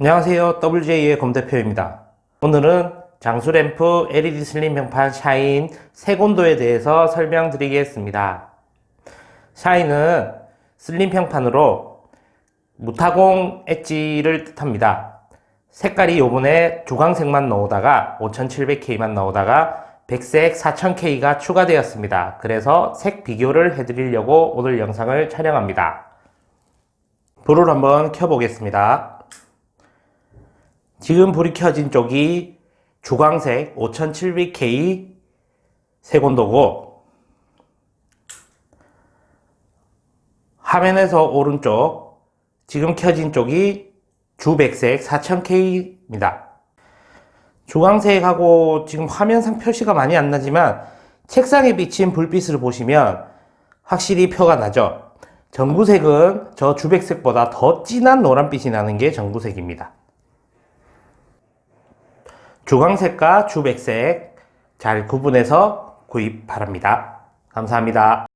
안녕하세요. WJ의 검대표입니다. 오늘은 장수램프 LED 슬림 평판 샤인 색온도에 대해서 설명드리겠습니다. 샤인은 슬림 평판으로 무타공 엣지를 뜻합니다. 색깔이 요번에 주광색만 나오다가 5700K만 나오다가 백색 4000K가 추가되었습니다. 그래서 색 비교를 해드리려고 오늘 영상을 촬영합니다. 불을 한번 켜보겠습니다. 지금 불이 켜진 쪽이 주광색 5700K 색온도고 화면에서 오른쪽 지금 켜진 쪽이 주백색 4000K입니다. 주광색하고 지금 화면상 표시가 많이 안 나지만 책상에 비친 불빛을 보시면 확실히 표가 나죠. 전구색은 저 주백색보다 더 진한 노란빛이 나는 게 전구색입니다. 주광색과 주백색 잘 구분해서 구입 바랍니다. 감사합니다.